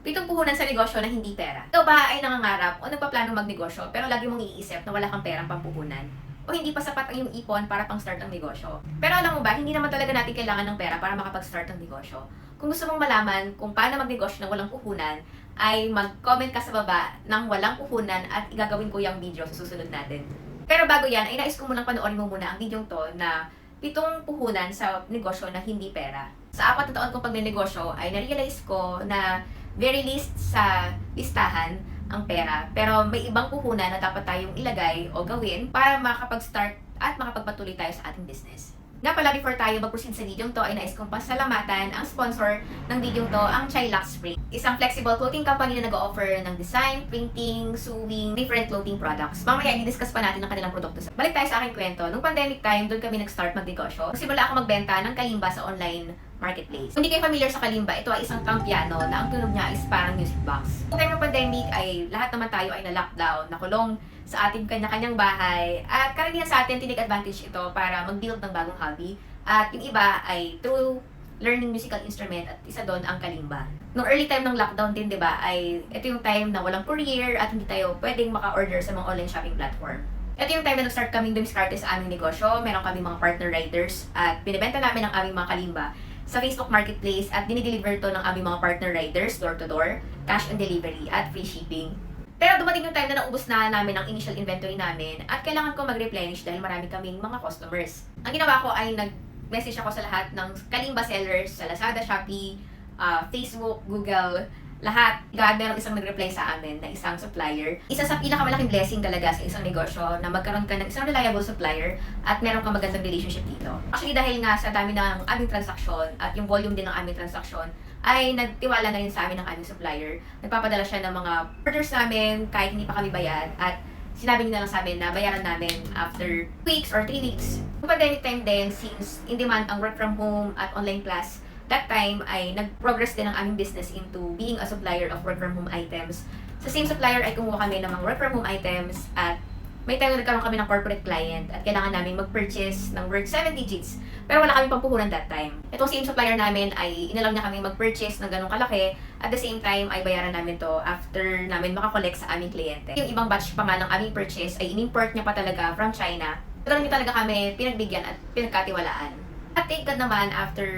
Pitong puhunan sa negosyo na hindi pera. Ikaw ba ay nangangarap o nagpaplano magnegosyo pero lagi mong iisip na wala kang perang pampuhunan? O hindi pa sapat ang iyong ipon para pang start ng negosyo? Pero alam mo ba, hindi naman talaga natin kailangan ng pera para makapag-start ng negosyo. Kung gusto mong malaman kung paano magnegosyo ng walang puhunan, ay mag-comment ka sa baba ng walang puhunan at igagawin ko yung video sa susunod natin. Pero bago yan, ay nais ko munang panoorin mo muna ang video to na pitong puhunan sa negosyo na hindi pera. Sa apat na taon kong pagnenegosyo ay na-realize ko na very least sa listahan ang pera. Pero may ibang puhunan na dapat tayong ilagay o gawin para makapag-start at makapagpatuloy tayo sa ating business. Nga pala, before tayo mag-proceed sa video to, ay nais kong pasalamatan ang sponsor ng video to, ang Chilax Spring. Isang flexible clothing company na nag-offer ng design, printing, sewing, different clothing products. Mamaya, i-discuss pa natin ang kanilang produkto. Balik tayo sa aking kwento. Nung pandemic time, doon kami nag-start magnegosyo. Simula ako magbenta ng kalimba sa online marketplace. Kung hindi kayo familiar sa kalimba, ito ay isang kampiano na ang tunog niya is parang music box. Noong time ng pandemic ay lahat naman tayo ay na-lockdown, nakulong sa ating kanya-kanyang bahay. At karamihan sa atin, tinig advantage ito para mag-build ng bagong hobby. At yung iba ay through learning musical instrument at isa doon ang kalimba. Noong early time ng lockdown din, di ba, ay ito yung time na walang courier at hindi tayo pwedeng maka-order sa mga online shopping platform. Ito yung time na nag-start kaming dumiskarte sa aming negosyo. Meron kami mga partner riders at binibenta namin ang aming mga kalimba sa Facebook Marketplace at dinideliver to ng aming mga partner riders door to door, cash on delivery at free shipping. Pero dumating yung time na naubos na namin ang initial inventory namin at kailangan ko mag-replenish dahil marami kaming mga customers. Ang ginawa ko ay nag-message ako sa lahat ng Kalimba sellers sa Lazada, Shopee, ah, Facebook, Google, lahat. God, meron isang nag-reply sa amin na isang supplier. Isa sa pinakamalaking blessing talaga sa isang negosyo na magkaroon ka ng isang reliable supplier at meron kang magandang relationship dito. Actually, dahil nga sa dami ng aming transaksyon at yung volume din ng aming transaksyon, ay nagtiwala na rin sa amin ng aming supplier. Nagpapadala siya ng mga orders namin kahit hindi pa kami bayad at sinabi niya lang sa amin na bayaran namin after weeks or 3 weeks. Yung pandemic time din, since in demand ang work from home at online class, that time ay nag-progress din ang aming business into being a supplier of work from home items. Sa same supplier ay kumuha kami ng mga work from home items at may time na nagkaroon kami ng corporate client at kailangan namin mag-purchase ng worth 7 digits pero wala kami pampuhunan that time. Itong same supplier namin ay inalam niya kami mag-purchase ng ganong kalaki at the same time ay bayaran namin to after namin makakolekt sa aming kliyente. Yung ibang batch pa nga ng aming purchase ay in-import niya pa talaga from China. Ganun talaga kami pinagbigyan at pinagkatiwalaan. At thank God naman, after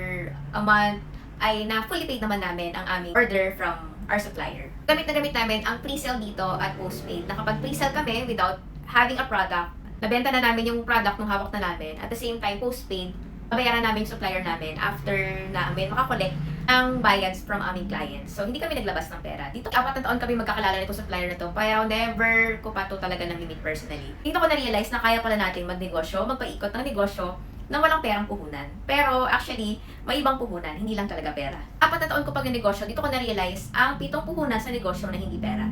a month, ay na fully paid naman namin ang aming order from our supplier. Gamit na gamit namin ang pre-sale dito at postpaid. Nakapag pre-sale kami without having a product, nabenta na namin yung product nung hawak na namin. At the same time, postpaid, babayaran namin yung supplier namin after namin makakolekt ang bayads from aming clients. So, hindi kami naglabas ng pera. Dito, apat na taon kami magkakalala nito supplier na to, pero never ko pa to talaga na-meet personally. Dito ko na-realize na kaya pala natin magnegosyo, magpaikot ng negosyo na walang perang puhunan. Pero actually, may ibang puhunan, hindi lang talaga pera. Apat na taon ko pag negosyo, dito ko na-realize ang pitong puhunan sa negosyo na hindi pera.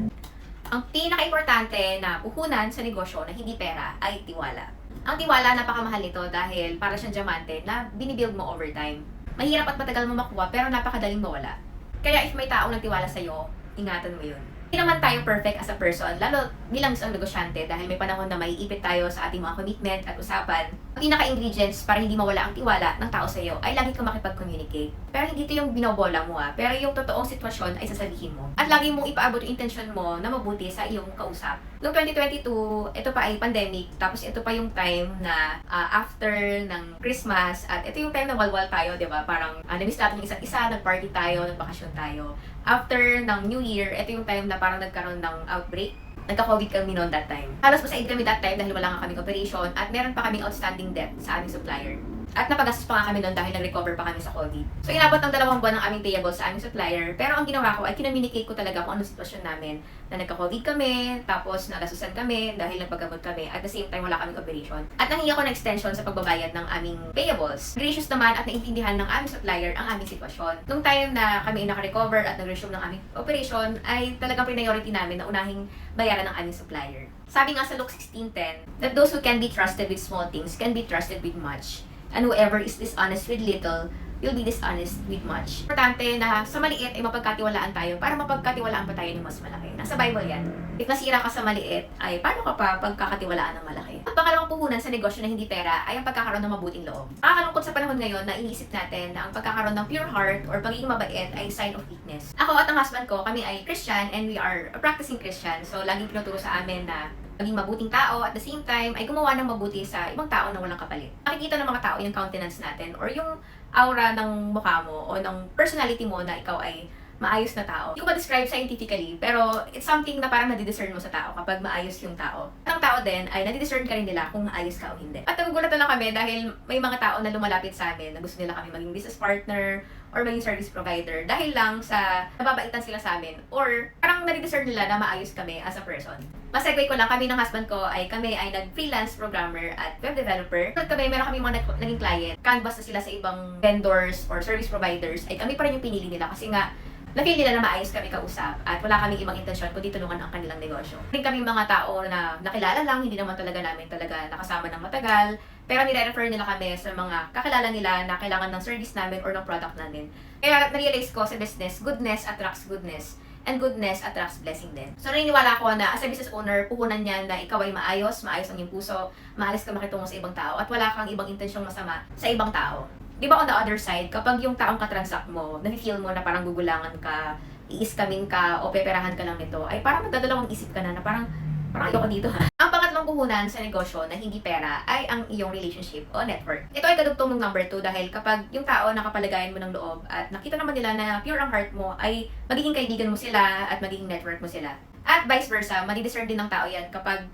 Ang pinaka-importante na puhunan sa negosyo na hindi pera ay tiwala. Ang tiwala, napakamahal nito dahil para siyang diamante na binibuild mo over time. Mahirap at matagal mo makuha pero napakadaling mawala. Kaya if may taong nagtiwala sa'yo, ingatan mo yun. Hindi naman tayo perfect as a person, lalo bilang isang negosyante dahil may panahon na maiipit tayo sa ating mga commitment at usapan. Ang pinaka-ingredients para hindi mawala ang tiwala ng tao sa iyo ay lagi kang makipag-communicate. Pero hindi ito yung binobola mo ah, pero yung totoong sitwasyon ay sasabihin mo. At lagi mong ipaabot yung intention mo na mabuti sa iyong kausap. Noong 2022, ito pa ay pandemic, tapos ito pa yung time na ah, after ng Christmas, at ito yung time na walwal tayo, di ba? Parang uh, namiss natin yung isa't isa, nag-party tayo, nagbakasyon tayo. After ng New Year, ito yung time na parang nagkaroon ng outbreak. Nagka-COVID kami noon that time. Halos masaid kami that time dahil wala nga kaming operation at meron pa kaming outstanding debt sa aming supplier. At napagastos pa nga kami noon dahil nag-recover pa kami sa COVID. So inabot ng dalawang buwan ng aming payable sa aming supplier. Pero ang ginawa ko ay kinommunicate ko talaga kung ano sitwasyon namin. Na nagka-COVID kami, tapos nagasusan kami dahil nagpagamot kami. At the same time wala kaming operation. At nanghingi ako ng extension sa pagbabayad ng aming payables. Gracious naman at naintindihan ng aming supplier ang aming sitwasyon. Nung time na kami naka-recover at nag-resume ng aming operation, ay talagang priority namin na unahing bayaran ng aming supplier. Sabi nga sa Luke 16.10, that those who can be trusted with small things can be trusted with much. And whoever is dishonest with little you'll be dishonest with much. Importante na sa maliit ay mapagkatiwalaan tayo para mapagkatiwalaan pa tayo ng mas malaki. Nasa Bible yan. If nasira ka sa maliit, ay paano ka pa pagkakatiwalaan ng malaki? Ang pangalawang puhunan sa negosyo na hindi pera ay ang pagkakaroon ng mabuting loob. Nakakalungkot sa panahon ngayon na iniisip natin na ang pagkakaroon ng pure heart or pagiging mabait ay sign of weakness. Ako at ang husband ko, kami ay Christian and we are a practicing Christian. So, laging tinuturo sa amin na maging mabuting tao at the same time ay gumawa ng mabuti sa ibang tao na walang kapalit. Nakikita ng mga tao yung countenance natin or yung aura ng mukha mo o ng personality mo na ikaw ay maayos na tao. Hindi ko ma-describe scientifically, pero it's something na parang nadidiscern mo sa tao kapag maayos yung tao. Ang tao din ay nadidiscern ka rin nila kung maayos ka o hindi. At nagugulat na lang kami dahil may mga tao na lumalapit sa amin na gusto nila kami maging business partner or maging service provider dahil lang sa nababaitan sila sa amin or parang nadidiscern nila na maayos kami as a person. Masegue ko lang, kami ng husband ko ay kami ay nag-freelance programmer at web developer. At kami, meron kami mga nag- naging client. Canvas na sila sa ibang vendors or service providers. Ay kami pa rin yung pinili nila kasi nga na-feel nila na maayos kami kausap at wala kaming ibang intensyon kundi tulungan ang kanilang negosyo. Rin kami mga tao na nakilala lang, hindi naman talaga namin talaga nakasama ng matagal, pero nire-refer nila kami sa mga kakilala nila na kailangan ng service namin or ng product namin. Kaya na-realize ko sa business, goodness attracts goodness and goodness attracts blessing din. So naniniwala ko na as a business owner, puhunan niyan na ikaw ay maayos, maayos ang iyong puso, maalis ka makitungo sa ibang tao, at wala kang ibang intensyong masama sa ibang tao. Di ba on the other side, kapag yung taong katransact mo, nafe-feel mo na parang gugulangan ka, iiskamin ka, o peperahan ka lang nito, ay parang magdadalawang isip ka na na parang, parang ayoko dito ha. Ang pangatlong puhunan sa negosyo na hindi pera ay ang iyong relationship o network. Ito ay kadugtong ng number two dahil kapag yung tao nakapalagayan mo ng loob at nakita naman nila na pure ang heart mo ay magiging kaibigan mo sila at magiging network mo sila. At vice versa, madidiscern din ng tao yan kapag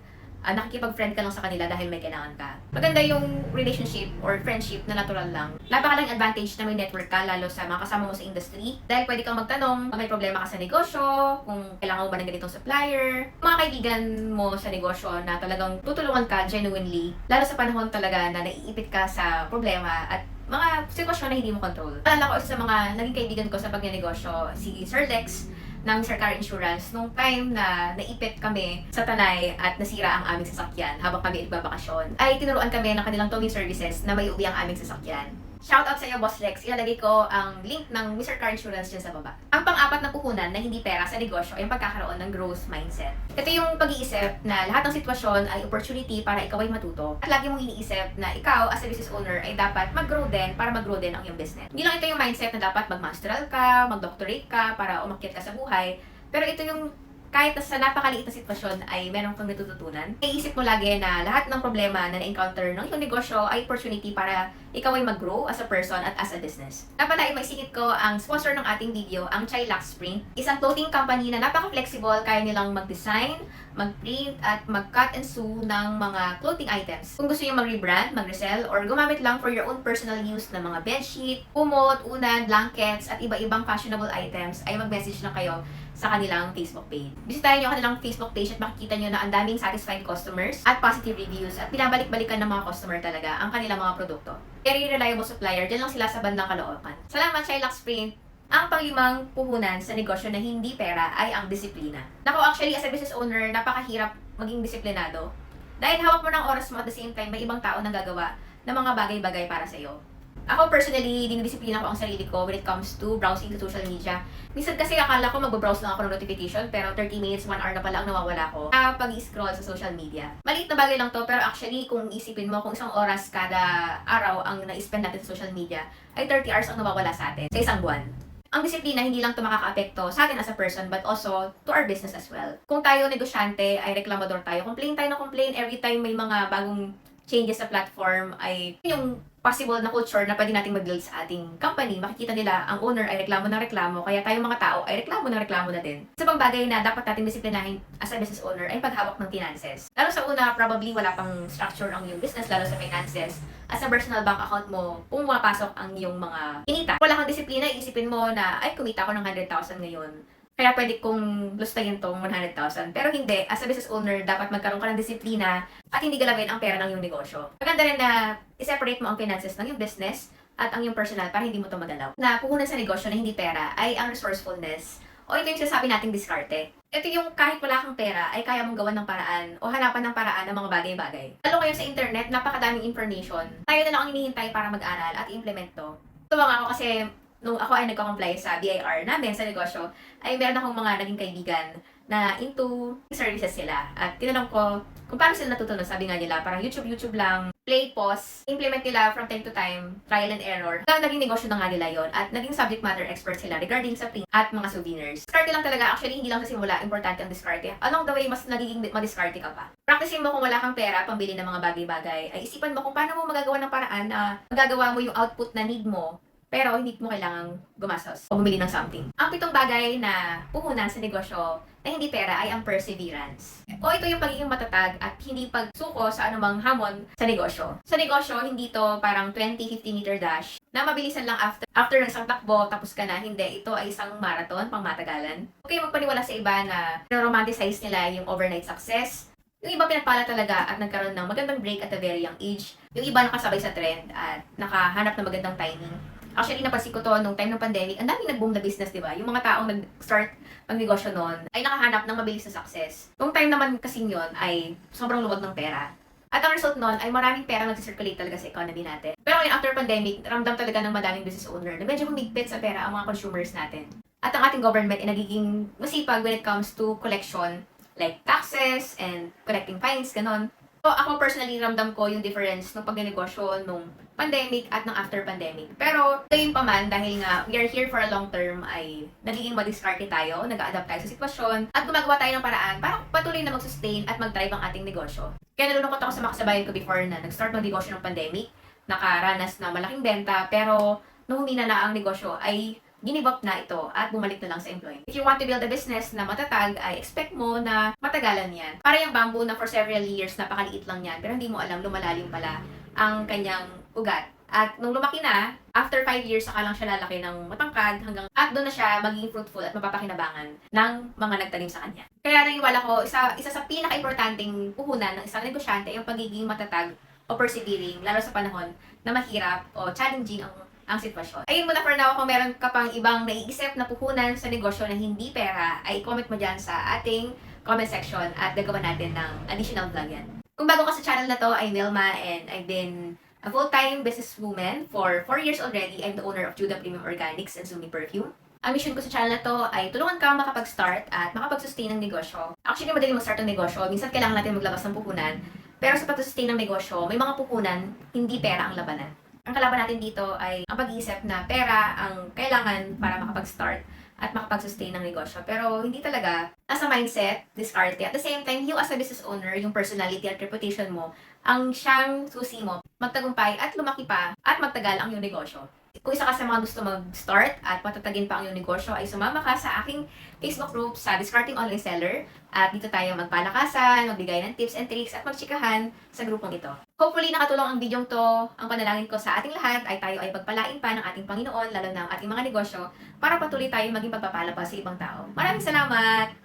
ah, nakikipag-friend ka lang sa kanila dahil may kailangan ka. Maganda yung relationship or friendship na natural lang. Napakalaking advantage na may network ka lalo sa mga kasama mo sa industry. Dahil pwede kang magtanong kung may problema ka sa negosyo, kung kailangan mo ba ng ganitong supplier. Mga kaibigan mo sa negosyo na talagang tutulungan ka genuinely, lalo sa panahon talaga na naiipit ka sa problema at mga sitwasyon na hindi mo control. Alala ko sa mga naging kaibigan ko sa pagnenegosyo, si Sir Lex, ng Sir Car Insurance nung time na naipit kami sa Tanay at nasira ang aming sasakyan habang kami nagbabakasyon, ay tinuruan kami ng kanilang towing services na may uwi ang aming sasakyan. Shoutout sa iyo, Boss Rex. Ilalagay ko ang link ng Mr. Car Insurance dyan sa baba. Ang pang-apat na puhunan na hindi pera sa negosyo ay ang pagkakaroon ng growth mindset. Ito yung pag-iisip na lahat ng sitwasyon ay opportunity para ikaw ay matuto. At lagi mong iniisip na ikaw as a business owner ay dapat mag-grow din para mag-grow din ang iyong business. Hindi lang ito yung mindset na dapat mag-masteral ka, mag-doctorate ka para umakyat ka sa buhay. Pero ito yung kahit sa napakaliit na sitwasyon ay meron kang natututunan. Iisip mo lagi na lahat ng problema na na-encounter ng iyong negosyo ay opportunity para ikaw ay mag-grow as a person at as a business. Dapat ay maisingit ko ang sponsor ng ating video, ang Chilax Print. Isang clothing company na napaka-flexible, kaya nilang mag-design, mag-print, at mag-cut and sew ng mga clothing items. Kung gusto niyo mag-rebrand, mag-resell, or gumamit lang for your own personal use ng mga bedsheet, kumot, unan, blankets, at iba-ibang fashionable items, ay mag-message lang kayo sa kanilang Facebook page. Bisitahin nyo ang kanilang Facebook page at makikita nyo na ang daming satisfied customers at positive reviews at pinabalik-balikan ng mga customer talaga ang kanilang mga produkto. Very reliable supplier, dyan lang sila sa bandang Caloocan. Salamat, Shylock Sprint! Ang panglimang puhunan sa negosyo na hindi pera ay ang disiplina. Nako, actually, as a business owner, napakahirap maging disiplinado. Dahil hawak mo ng oras mo at the same time, may ibang tao nang gagawa ng mga bagay-bagay para sa'yo. Ako personally, dinidisiplina ko ang sarili ko when it comes to browsing to social media. Minsan kasi akala ko magbabrowse lang ako ng notification pero 30 minutes, 1 hour na pala ang nawawala ko sa pag-scroll sa social media. Maliit na bagay lang to pero actually kung isipin mo kung isang oras kada araw ang na-spend natin sa social media ay 30 hours ang nawawala sa atin sa isang buwan. Ang disiplina hindi lang ito makaka-apekto sa atin as a person but also to our business as well. Kung tayo negosyante ay reklamador tayo, complain tayo na complain every time may mga bagong changes sa platform ay yung possible na culture na pwede nating mag-build sa ating company. Makikita nila ang owner ay reklamo ng reklamo, kaya tayong mga tao ay reklamo ng reklamo na din. Sa pang bagay na dapat natin disiplinahin as a business owner ay paghawak ng finances. Lalo sa una, probably wala pang structure ang iyong business, lalo sa finances. As a personal bank account mo, kung mapasok ang iyong mga kinita. Wala kang disiplina, iisipin mo na, ay, kumita ko ng 100,000 ngayon. Kaya pwede kong lustayin tong 100,000. Pero hindi, as a business owner, dapat magkaroon ka ng disiplina at hindi galawin ang pera ng iyong negosyo. Maganda rin na i-separate mo ang finances ng iyong business at ang iyong personal para hindi mo ito magalaw. Na puhunan sa negosyo na hindi pera ay ang resourcefulness o ito yung sinasabi nating diskarte. Ito yung kahit wala kang pera ay kaya mong gawan ng paraan o hanapan ng paraan ng mga bagay-bagay. Lalo ngayon sa internet, napakadaming information. Tayo na lang ang hinihintay para mag-aral at i-implement to. Tuwang ako kasi nung ako ay nagko-comply sa BIR namin sa negosyo, ay meron akong mga naging kaibigan na into services sila. At tinanong ko kung paano sila natutunan. Sabi nga nila, parang YouTube, YouTube lang, play, pause, implement nila from time to time, trial and error. Hanggang naging negosyo na nga nila yon at naging subject matter expert sila regarding sa print at mga souvenirs. Diskarte lang talaga, actually hindi lang sa simula, importante ang diskarte. Along the way, mas nagiging madiskarte ka pa. Practicing mo kung wala kang pera, pambili ng mga bagay-bagay, ay isipan mo kung paano mo magagawa ng paraan na magagawa mo yung output na need mo pero hindi mo kailangang gumastos o bumili ng something. Ang pitong bagay na puhunan sa negosyo na hindi pera ay ang perseverance. O ito yung pagiging matatag at hindi pagsuko sa anumang hamon sa negosyo. Sa negosyo, hindi to parang 20-50 meter dash na mabilisan lang after after ng isang takbo tapos ka na. Hindi, ito ay isang marathon pang matagalan. Okay, magpaniwala sa iba na romanticize nila yung overnight success. Yung iba pinagpala talaga at nagkaroon ng magandang break at a very young age. Yung iba nakasabay sa trend at nakahanap ng magandang timing. Actually, napansin ko to nung time ng pandemic, ang daming nag-boom na business, di ba? Yung mga taong nag-start magnegosyo noon ay nakahanap ng mabilis na success. Nung time naman kasi yun ay sobrang luwag ng pera. At ang result nun ay maraming pera nag-circulate talaga sa economy natin. Pero ngayon, after pandemic, ramdam talaga ng madaming business owner na medyo humigpit sa pera ang mga consumers natin. At ang ating government ay nagiging masipag when it comes to collection, like taxes and collecting fines, ganon. So, ako personally, ramdam ko yung difference ng pagnegosyo nung pandemic at ng after pandemic. Pero, gayon pa man, dahil nga we are here for a long term, ay nagiging madiskarte tayo, nag-adapt tayo sa sitwasyon, at gumagawa tayo ng paraan para patuloy na mag-sustain at mag-drive ang ating negosyo. Kaya nalulungkot ako sa mga ko before na nag-start ng negosyo ng pandemic, nakaranas ng malaking benta, pero nung humina na ang negosyo ay ginib up na ito at bumalik na lang sa employment. If you want to build a business na matatag, ay expect mo na matagalan yan. Para yung bamboo na for several years, napakaliit lang yan, pero hindi mo alam, lumalalim pala ang kanyang ugat. At nung lumaki na, after 5 years, saka lang siya lalaki ng matangkad hanggang at doon na siya magiging fruitful at mapapakinabangan ng mga nagtanim sa kanya. Kaya naniniwala ko, isa, isa sa pinaka-importanting puhunan ng isang negosyante ay yung pagiging matatag o persevering, lalo sa panahon na mahirap o challenging ang ang sitwasyon. Ayun muna for now, kung meron ka pang ibang naiisip na puhunan sa negosyo na hindi pera, ay comment mo dyan sa ating comment section at gagawa natin ng additional vlog yan. Kung bago ka sa channel na to, I'm Wilma and I've been a full-time businesswoman for 4 years already. I'm the owner of Judah Premium Organics and Zumi Perfume. Ang mission ko sa channel na to ay tulungan ka makapag-start at makapag-sustain ng negosyo. Actually, madali mag-start ng negosyo. Minsan kailangan natin maglabas ng puhunan. Pero sa pag-sustain ng negosyo, may mga puhunan, hindi pera ang labanan. Ang kalaban natin dito ay ang pag-iisip na pera ang kailangan para makapag-start at makapag-sustain ng negosyo. Pero hindi talaga, nasa mindset, diskarte. At the same time, you as a business owner, yung personality at reputation mo, ang siyang susi mo, magtagumpay at lumaki pa at magtagal ang iyong negosyo. Kung isa ka sa mga gusto mag-start at patatagin pa ang iyong negosyo, ay sumama ka sa aking Facebook group sa Discarding Online Seller. At dito tayo magpalakasan, magbigay ng tips and tricks at magchikahan sa grupong ito. Hopefully nakatulong ang videong to. Ang panalangin ko sa ating lahat ay tayo ay pagpalain pa ng ating Panginoon, lalo na ang ating mga negosyo, para patuloy tayo maging pagpapala pa sa ibang tao. Maraming salamat!